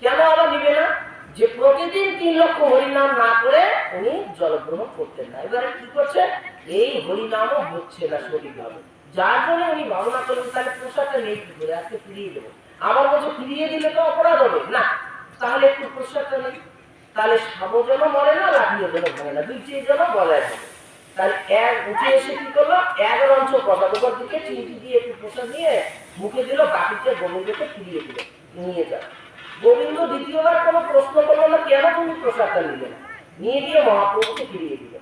কেন আবার নিবে না? যে প্রতিদিন তিন লক্ষ হরিনাম না করে উনি জলগ্রহণ করতেন না। এবারে কি করছে? এই হরিনামও হচ্ছে না সঠিকভাবে। যার জন্য উনি ভাবনা করলেন, তাহলে প্রসাদটা নেই কি করে? আজকে ফিরিয়ে দেবো। আবার বলছে, ফিরিয়ে দিলে তো অপরাধ হবে। না, তাহলে একটু প্রসাদটা নেই। তাহলে সাবজনও মরে না লাঠিও যেন ভাঙে না দুই চেয়ে যেন বজায় থাকে তাহলে এক উঠে এসে কি করল? এক রঞ্চ প্রসাদ দিকে চিমটি দিয়ে একটু প্রসাদ নিয়ে মুখে দিল বাকিতে গোবিন্দকে ফিরিয়ে দিল। নিয়ে যান। গোবিন্দ দ্বিতীয়বার কোনো প্রশ্ন করল না, কেন তুমি প্রসাদটা নিলে? নিয়ে গিয়ে মহাপ্রভুকে ফিরিয়ে দিল।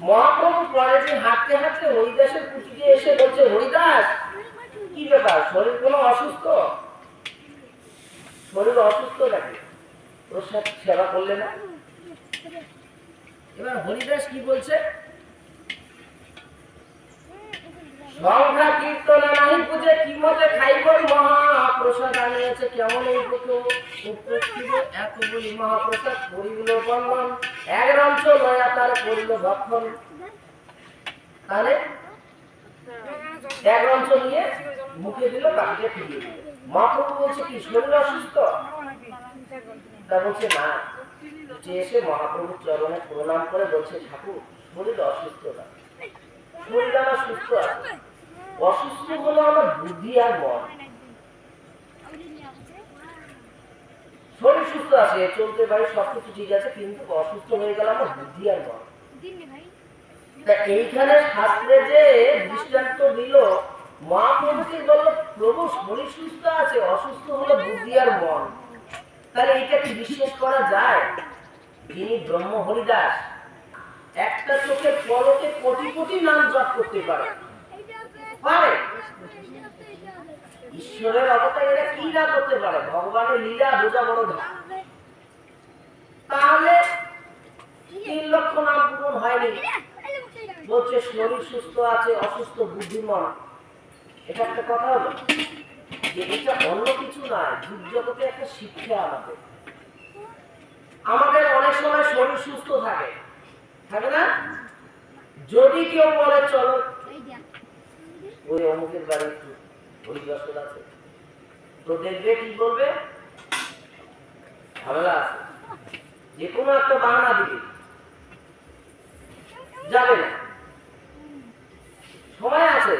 মহাপ্রভু পরের দিন হাঁটতে হাঁটতে হরিদাসের কুটিতে এসে বলছে, হরিদাস, কি ব্যাপার? শরীর কোনো অসুস্থ? শরীর অসুস্থ নাকি? প্রসাদ সেবা করলে না? এবার হরিদাস কি বলছে? সংখ্যা কীর্তন নাহি পুজে কি মতে খাইব মহাপ্রসাদ আনিয়াছে কেমন এই পুত্র উপস্থিত? এত বলি মহাপ্রসাদ করিল বন্ধন। এক রঞ্চ লয়া তার করিল ভক্ষণ তাহলে এক রঞ্চ নিয়ে মুখে দিল বাকিটা ফিরিয়ে দিল মহাপ্রভু না। যে এসে মহাপ্রভুর চরণে প্রণাম করে বলছে, ঠাকুর, শরীর অসুস্থ না। শরীর আমার সুস্থ আছে। অসুস্থ হলো আমার বুদ্ধি আর মন শরীর সুস্থ আছে, চলতে পারি, সবকিছু ঠিক আছে, কিন্তু অসুস্থ হয়ে গেল আমার বুদ্ধি আর মন এইখানে শাস্ত্রে যে দৃষ্টান্ত দিল মহাপ্রভুকে বলল, প্রভু, শরীর সুস্থ আছে, অসুস্থ হলো বুদ্ধি আর মন তাহলে এটা কি বিশ্বাস করা যায়? যিনি ব্রহ্ম হরিদাস একটা চোখের পলকে কোটি কোটি নাম জপ করতে পারে পারে। ঈশ্বরের অবতার এরা কি না করতে পারে? ভগবানের লীলা বোঝা বড় তাহলে তিন লক্ষ নাম পূরণ হয়নি। বলছে শরীর সুস্থ আছে, অসুস্থ, বুদ্ধিমান। এটা একটা কথা হলো। যে এটা অন্য কিছু না, যুগ জগতে একটা শিক্ষা আমাদের। আমাদের অনেক সময় শরীর সুস্থ থাকে। থাকে না? যদি কেউ বলে, চলো ওই অমুকের বাড়ি একটু হরিদর্শন আছে। তো দেখবে কি বলবে ঝামেলা আছে। যে কোনো একটা বাহানা দিবে। যাবে না। সময় আছে।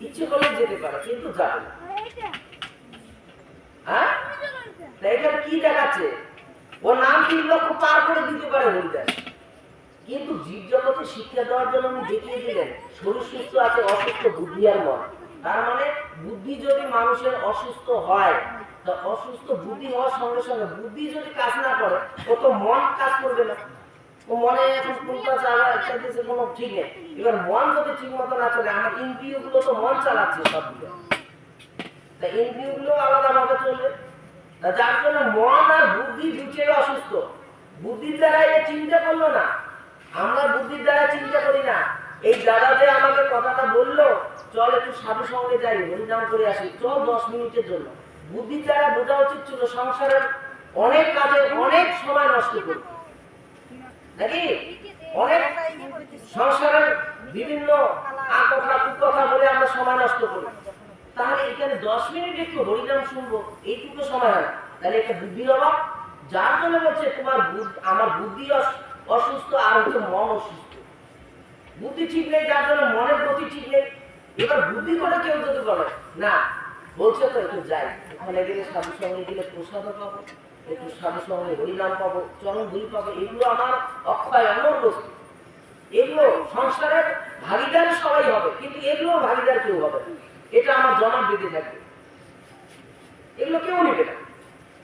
ইচ্ছে করলে যেতে পারে, কিন্তু যাবে না। হ্যাঁ? এখানে কি দেখাচ্ছে? ও নাম তিন লক্ষ পার করে দিতে পারে হরিদাস। কিন্তু জীব জগতে শিক্ষা দেওয়ার জন্য উনি দেখিয়ে দিলেন, শরীর সুস্থ আছে, অসুস্থ বুদ্ধি আর মন। তার মানে বুদ্ধি যদি মানুষের অসুস্থ হয়, তা অসুস্থ বুদ্ধি হওয়ার সঙ্গে সঙ্গে বুদ্ধি যদি কাজ না করে, ও তো মন কাজ করবে না। ও মনে এখন কোনটা চালা একটা দেশে কোনো ঠিক নেই। এবার মন যদি ঠিক মতো না চলে, আমার ইন্দ্রিয়গুলো তো মন চালাচ্ছে তা ইন্দ্রিয়গুলো আলাদা চলবে যার জন্য মন আর বুদ্ধি দুটোই অসুস্থ। বুদ্ধির দ্বারা এ চিন্তা করল না আমরা বুদ্ধির দ্বারা চিন্তা করি না এই দাদা যে আমাকে কথাটা বলল, চল একটু সাধু সঙ্গে যাই হরিনাম করে আসি। চল দশ মিনিটের জন্য। বুদ্ধির দ্বারা বোঝা উচিত ছিল, সংসারের অনেক কাজে অনেক সময় নষ্ট করি। নাকি? অনেক সংসারের বিভিন্ন কথা বলে আমরা সময় নষ্ট করি। তাহলে এখানে দশ মিনিট একটু হরিনাম শুনব, এইটুকু সময় হয়। তাহলে এটা বুদ্ধির অভাব। যার জন্য বলছে, তোমার বুদ্ধ- আমার বুদ্ধি অস- অসুস্থ আর হচ্ছে মন অসুস্থ। বুদ্ধি ঠিক নেই, যার জন্য মনের গতি ঠিক নেই। এবার বুদ্ধি করে কেউ যদি বলে, না, বলছে তো, একটু যাই। ওখানে গেলে সাধু সঙ্গে গেলে প্রসাদও পাবো, একটু সাধু সঙ্গে হরিনাম পাবো, চরণ ধুলি পাবো। এগুলো আমার অক্ষয় অমর বস্তু। এগুলো সংসারের ভাগিদার সবাই হবে, কিন্তু এগুলো ভাগিদার কেউ হবে। এটা আমার জমা দিতে থাকবে। এগুলো কেউ নেবে না।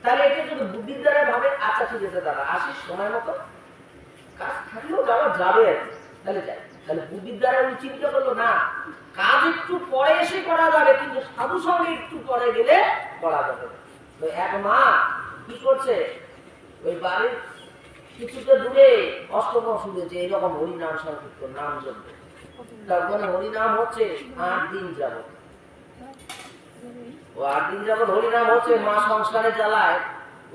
তাহলে এটা যদি বুদ্ধির দ্বারা ভাবে আচ্ছা ঠিক আছে দাদা আসিস সময় মতো। কাজ থাকলেও যাওয়া যাবে আর। তাহলে যাই। তাহলে উনি চিন্তা করল না। কাজ একটু পরে এসে করা যাবে, কিন্তু সাধু সঙ্গে একটু পরে গেলে করা যাবে এক মা কি করছে? ওই বাড়ির কিছুটা দূরে অষ্টম শুনেছে, এইরকম হরিনাম নাম জন্য তারপরে হরিনাম হচ্ছে আট দিন যাব ও আট দিন যাবত হরিনাম হচ্ছে, মা সংসারে জ্বালায়,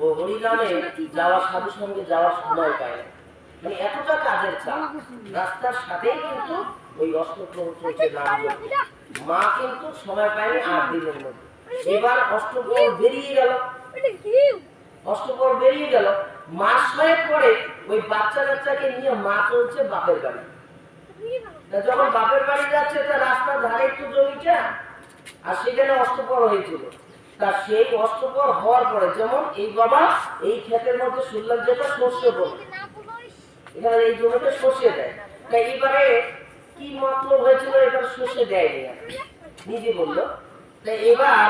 ও হরিনামে যাওয়ার সাধু সঙ্গে যাওয়ার সময় পায়। না। মানে এতটা কাজের চাপ রাস্তার সাথেই কিন্তু ওই অষ্টপ্রহর চলছে মা কিন্তু সময় পায়নি আট দিনের মধ্যে। এবার অষ্টপ্রহর বেরিয়ে গেল। অষ্টপ্রহর বেরিয়ে গেল। মাস ছয়েক পরে ওই বাচ্চা কাচ্চাকে নিয়ে মা চলছে বাপের বাড়ি। যখন বাপের বাড়ি যাচ্ছে তা রাস্তার ধারে একটু জমিটা আর সেখানে অষ্টপর হয়েছিল। তা সেই অষ্টপর হওয়ার পরে যেমন এই বাবা এই ক্ষেতের মধ্যে শুনলাম যেটা শস্য বলে এখানে এই জমিতে সর্ষে দেয়। তা এইবারে কি মতলব হয়েছিল এবার সর্ষে দেয়নি? নিজে বলল, তা এবার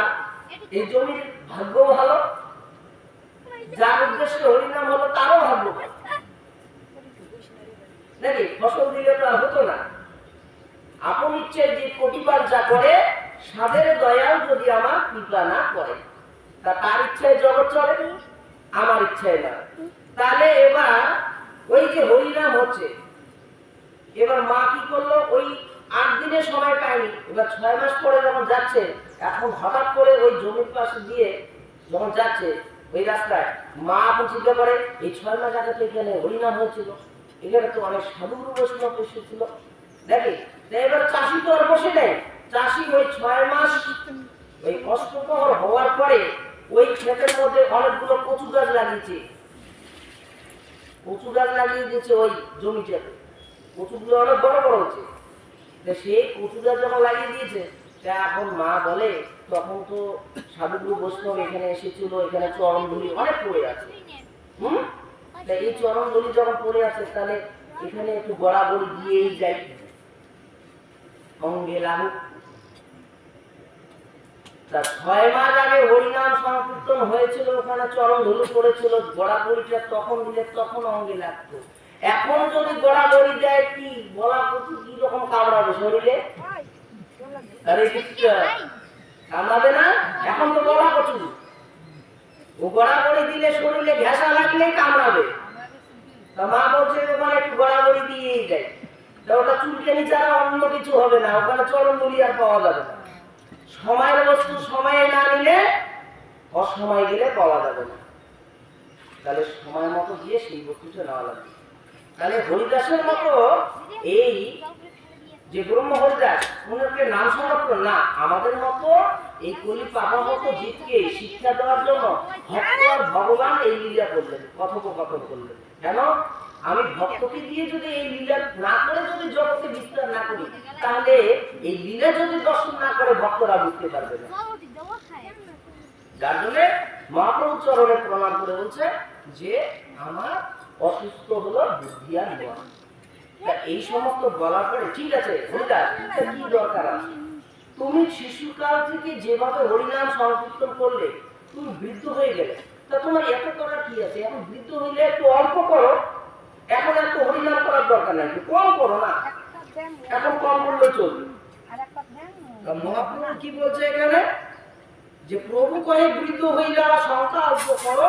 এই জমির ভাগ্য ভালো, যার উদ্দেশ্যে হরিনাম হলো তারও ভাগ্য নাকি? ফসল দিলে তো হতো না। আপন ইচ্ছে যে প্রতিবার যা করে, সাদের দয়াল যদি আমার কৃপা না করে, তা তার ইচ্ছায় জগৎ চলে, আমার ইচ্ছায় না। তাহলে এবার ওই যে হরিনাম হচ্ছে। এবার মা কি করল? ওই আট দিনের সময় পায়নি, এবার ছয় মাস পরে যখন যাচ্ছে, এখন হঠাৎ করে ওই জমির পাশে দিয়ে যখন যাচ্ছে, ওই রাস্তায় মা এখন চিন্তা করে, এই ছয় মাস আগে তো এখানে হরিনাম হয়েছিল। এখানে তো অনেক সাধুগুরু বৈষ্ণব এসেছিল। দেখি এবার চাষি তো আর বসে নেই। চাষি ওই ছয় মাস ওই অষ্টপ্রহর হওয়ার পরে ওই ক্ষেতের মধ্যে অনেকগুলো কচু গাছ লাগিয়েছে। কচু গাছ লাগিয়ে দিয়েছে ওই জমিটাতে কচুগুলো অনেক বড় বড় হচ্ছে। তা সেই কচু গাছ যখন লাগিয়ে দিয়েছে এখন মা বলে, তখন তো সাধুগুরু বৈষ্ণব এখানে এসেছিল, এখানে চরণ ধুলি অনেক পড়ে আছে। হুম? তা এই চরণ ধুলি যখন পড়ে আছে, তাহলে এখানে একটু বরাবর দিয়েই যাই। অঙ্গে লাগুক। তা ছয় মাস আগে হরিনাম সংকীর্তন হয়েছিল, ওখানে চরণ ধুলো পড়েছিল গড়াগড়িটা তখন দিলে তখন অঙ্গে লাগতো। এখন যদি গড়াগড়ি দেয়, কি বলা কি রকম কামড়াবে শরীরে? আরে কামড়াবে না, এখন তো ও গড়াগড়ি দিলে শরীরে ঘেঁষা লাগলে কামড়াবে। তা মা বলছে, ওখানে একটু গড়াগড়ি দিয়েই যায় তা ওটা চুলকানি ছাড়া অন্য কিছু হবে না, ওখানে চরণ ধুলি আর পাওয়া যাবে না। সময়ের বস্তু সময়ে না নিলে অসময় গেলে পাওয়া যাবে না। তাহলে সময় মতো গিয়ে সেই বস্তুটা নেওয়া লাগবে। তাহলে হরিদাসের মতো এই যে ব্রহ্ম হরিদাস ওনাকে নাম সংরক্ষণ না, আমাদের মতো এই কলি পাপা মতো জীবকে শিক্ষা দেওয়ার জন্য ভক্ত ভগবান এই লীলা করলেন, কথোপকথন করলেন। কেন? আমি ভক্তকে দিয়ে যদি এই লীলা না করে যদি জগতে বিস্তার না করি, তাহলে এই লীলা যদি দর্শন না করে, ভক্তরা বুঝতে পারবে না। যার জন্য মহাপ্রভু চরণে প্রমাণ করে বলছে যে, আমার অসুস্থ হলো বুদ্ধি আর এই সমস্ত বলার পরে, ঠিক আছে কি দরকার আছে? তুমি শিশুকাল থেকে যেভাবে হরিনাম সংকীর্তন করলে, তুমি বৃদ্ধ হয়ে গেলে, তা তোমার এত করার কি আছে? এখন বৃদ্ধ হইলে একটু অল্প করো। এখন এত হরিনাম করার দরকার নাই কম করো না। এখন কম করলে চলবে। মহাপ্রভু কি বলছে এখানে? যে প্রভু কহে বৃদ্ধ যাওয়া সংখ্যা অল্প করো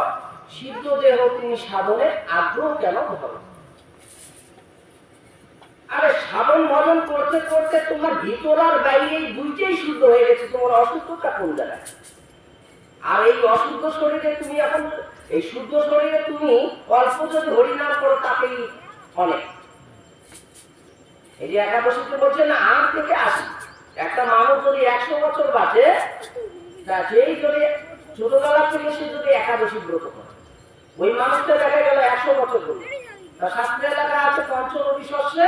সিদ্ধ দেহ তুমি সাধনে আগ্রহ কেন ধরো? আরে সাধন ভজন করতে করতে তোমার ভিতর আর বাইরে দুইটাই শুদ্ধ হয়ে গেছে, তোমার অসুস্থতা কোন জায়গায়? আর এই অশুদ্ধ শরীরে তুমি এখন, এই শুদ্ধ শরীরে তুমি অল্প যদি হরিনাম করো, তাতেই অনেক। এই যে একাদশীতে বলছে না আট থেকে আশি একটা মানুষ যদি একশো বছর বাঁচে, তা সেই যদি ছোটবেলা থেকে সে যদি একাদশী ব্রত করে। ওই মানুষটা দেখা গেল একশো বছর ধরে। তা শাস্ত্রে লেখা আছে পঞ্চরবি শস্যে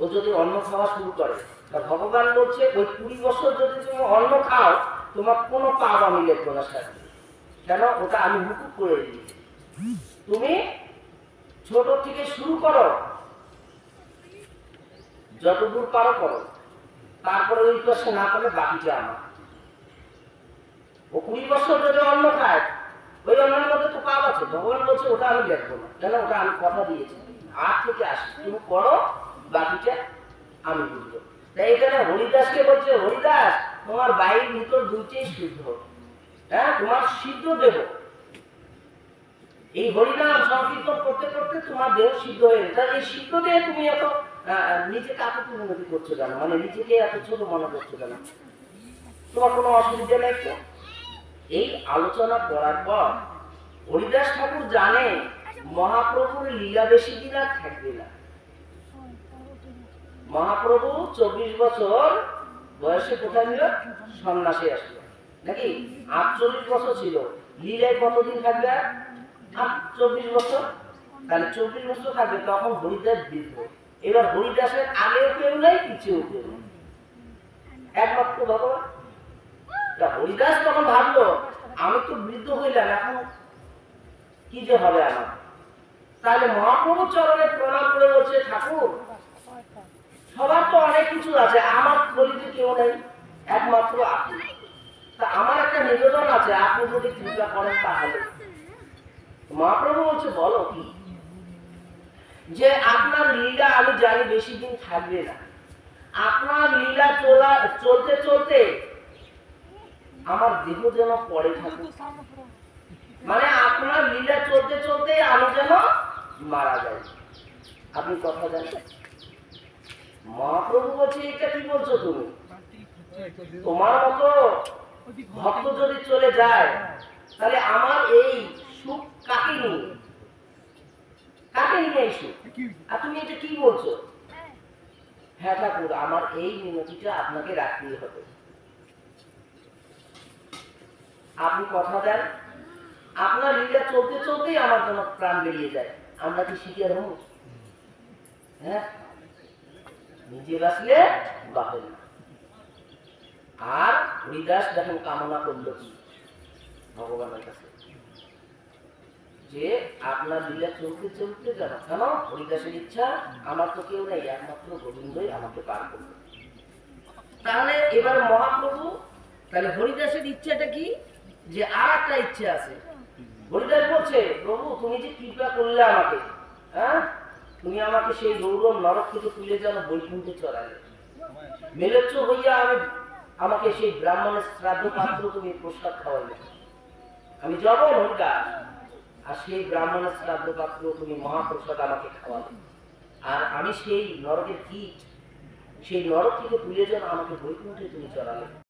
ও যদি অন্ন খাওয়া শুরু করে ভগবান বলছে, ওই কুড়ি বছর যদি তুমি অন্ন খাও, তোমার কোনো পাপ আমি লিখব না কেন? ওটা আমি হুকুক করে দিয়েছি। তুমি ছোট থেকে শুরু করো। যতদূর পারো করো। তারপরে ওই পাশে না করে বাকিটা আমার ও কুড়ি বছর যদি অন্ন খায়, ওই অন্নের মধ্যে তো পাপ আছে। ভগবান বলছে, ওটা আমি দেখব না। কেন? ওটা আমি কথা দিয়েছি। আর থেকে আসি। তুমি করো বাকিটা আমি বুঝব। তাই এখানে হরিদাসকে বলছে, হরিদাস, তোমার বাইর ভিতর দুইটাই শুদ্ধ। হ্যাঁ তোমার সিদ্ধ দেহ। এই হরিনাম সংকীর্তন করতে করতে তোমার দেহ সিদ্ধ হয়ে গেছে। এই সিদ্ধ দেহে তুমি এত নিজেকে আপত্তি উন্নতি করছ কেন? মানে নিজেকে এত ছোট মনে করছ কেন? তোমার কোনো অসুবিধা নেই তো? এই আলোচনা করার পর হরিদাস ঠাকুর জানে মহাপ্রভুর লীলা বেশি দিন আর থাকবে না। মহাপ্রভু চব্বিশ বছর বয়সে কোথায় নিল? সন্ন্যাসে আসলো। নাকি আটচল্লিশ বছর ছিল? লীলায় কতদিন থাকবে? আর? চব্বিশ বছর? তাহলে চব্বিশ বছর থাকবে, তখন হরিদাস বৃদ্ধ। এবার হরিদাসের আগেও কেউ নেই পিছিয়েও কেউ নেই। একমাত্র ভগবান। তা হরিদাস তখন ভাবলো, আমি তো বৃদ্ধ হইলাম, এখন কি যে হবে আমার? তাহলে মহাপ্রভু চরণে প্রণাম করে বলছে, ঠাকুর সবার তো অনেক কিছু আছে, আমার বলিতে কেউ নেই, একমাত্র আপনি। তা আমার একটা নিবেদন আছে, আপনি যদি কৃপা করেন তাহলে। মহাপ্রভু বলছে, বলো কি? যে আপনার লীলা আমি জানি বেশি দিন থাকবে না। আপনার লীলা চলা, চলতে চলতে আমার দেহ যেন পড়ে থাকুক মানে আপনার লীলা চলতে চলতে আমি যেন মারা যাই। আপনি কথা জানেন? মহাপ্রভু বলছে, এটা কি বলছো তুমি? তোমার মতো ভক্ত যদি চলে যায়, তাহলে আমার এই সুখ কাকে নিয়ে? কাকে নিয়ে এই আর তুমি এটা কি বলছো? হ্যাঁ ঠাকুর, আমার এই মিনতিটা আপনাকে রাখতেই হবে। আপনি কথা দেন। আপনার লীলা চলতে চলতেই আমার যেন প্রাণ বেরিয়ে যায়। আমরা কি শিখে হ্যাঁ? নিজে বাঁচলে বাঁচে না। আর হরিদাস দেখেন কামনা করল কি ভগবানের কাছে, যে আপনার লীলা চলতে চলতে যেন, কেন? হরিদাসের ইচ্ছা আমার তো কেউ নেই, একমাত্র গোবিন্দই আমাকে পার করবে। তাহলে এবার মহাপ্রভু, তাহলে হরিদাসের ইচ্ছাটা কি? যে আর একটা ইচ্ছে আছে। হরিদাস বলছে, প্রভু, তুমি যে কৃপা করলে আমাকে হ্যাঁ? তুমি আমাকে সেই গৌরব নরক থেকে তুলে যেন বৈকুণ্ঠে চড়ালে। মেলেচ্ছ হইয়া আমি আমাকে সেই ব্রাহ্মণের শ্রাদ্ধ পাত্র তুমি প্রসাদ খাওয়াইলে। আমি যাব হরিদাস আর সেই ব্রাহ্মণের শ্রাদ্ধ পাত্র তুমি মহাপ্রসাদ আমাকে খাওয়ালে। আর আমি সেই নরকের কীট, সেই নরক থেকে তুলে যেন আমাকে বৈকুণ্ঠে তুমি চড়ালে।